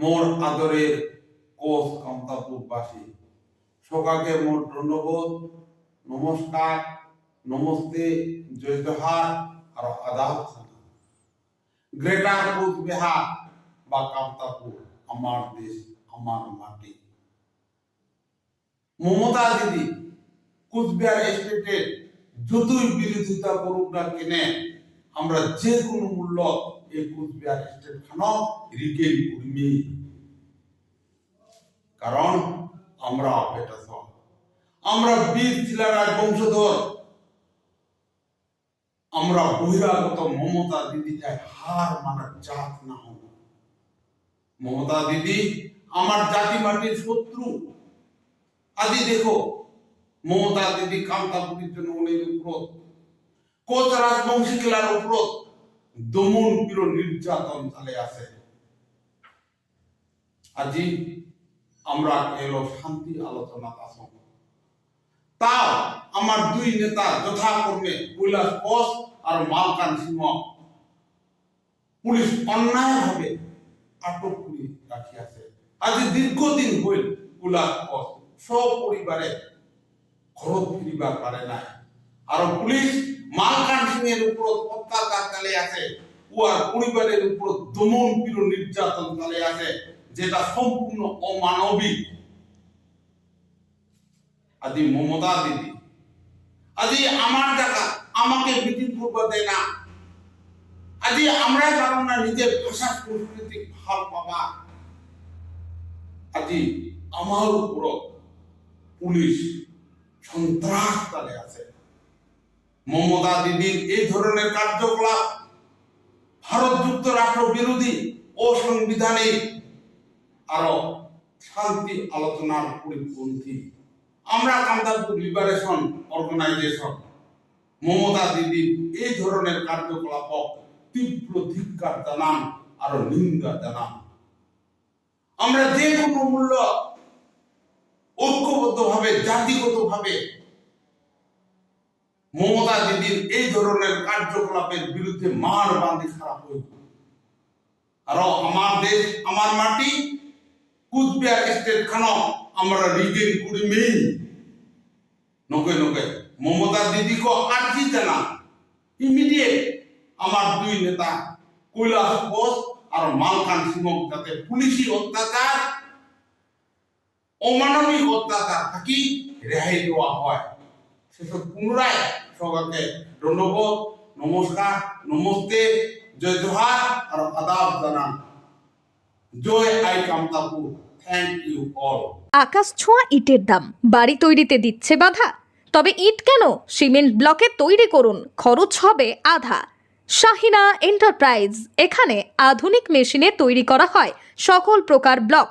মোর আদরের কোষ কামতাপুরবাসী। সকাকে মোর ধন্যবাদ, নমস্কার, নমস্তে, জয় জোহার, আর আদাব গ্রেটার কোচবিহার বা কামতাপুর, আমার দেশ, আমার মাটি। মমতা দিদি, কুচবিহার স্টেটের যতই বিরোধিতা করুক না কেনে আমরা যে কোনো মূল্য এই কুচবিহার স্টেট খানো রিগেল করিমি কারণ আমরা বেটা সব। আমরা বীর জেলার বংশধর। আমরা বহিরাগত মমতা দিদি চাই হার মানার জাত না হব। মমতা দিদি আমার জাতি মাটির শত্রু। আদি দেখো, মমতা দিদি কামতাপুরীর জন্য অনেক উপর কোচ রাজবংশী খেলার উপর দমন পির নির্যাতন চালে আছে। আজি আমরা এলো শান্তি আলোচনা আসন তাও আমার দুই নেতা যথাক্রমে কৈলাস বস আর মালকান সিংহ পুলিশ অন্যায়ভাবে আটক করে রাখিয়াছে আজি দীর্ঘদিন হইল কৈলাস বস সপরিবারে ঘরত ফিরিবার পারে নাই। আর পুলিশ উপর অত্যাচার আছে, উহার পরিবারের উপর দমন নির্যাতন আছে, যেটা সম্পূর্ণ অমানবিক। আদি মমতা দিদি। আমার জায়গা আমাকে দেয় না। আমরা না নিজের ভাষা সাংস্কৃতিক ভালো পাবা। আজি আমার উপর পুলিশ সন্ত্রাস আছে। মমতা দিদির এই ধরনের কার্যকলাপ ভারত যুক্তরাষ্ট্র বিরোধী ও সাংবিধানিক আরও শান্তি আলোচনার পরিপন্থী। আমরা কান্দাপুর লিবারেশন অর্গানাইজেশন মমতা দিদির এই ধরনের কার্যকলাপ তীব্র ধিক্কার জানান, আরও নিন্দা জানান। আমরা যে কোনো মূল্য ঐক্যবদ্ধভাবে, জাতিগতভাবে মমতা দিদির এই ধরনের কার্যকলাপের বিরুদ্ধে মার বান্ধি খারাপ হইব আর আমার দেশ, আমার মাটি, কুচবিহার স্টেট খানো, আমরা রিগেন করি মেই নকে নকে, মমতা দিদি কো আর্জি জানা ইমিডিয়েট আমার দুই নেতা, কৈলাস ঘোষ আর মালকান সিংহ যাতে পুলিশি অত্যাচার, অমানবিক অত্যাচার থাকি রেহাই দেওয়া হয়। সেসব পুনরায় সবাইকে ধন্যবাদ, নমস্কার, নমস্তে, জয় জোহার, আর আদাব জানান। জয় আই কামতাপুর থ্যাংক ইউ অল আকাশ ছোঁয়া ইটের দাম, বাড়ি তৈরিতে দিচ্ছে বাধা। তবে ইট কেন? সিমেন্ট ব্লকে তৈরি করুন, খরচ হবে আধা। শাহিনা এন্টারপ্রাইজ, এখানে আধুনিক মেশিনে তৈরি করা হয় সকল প্রকার ব্লক।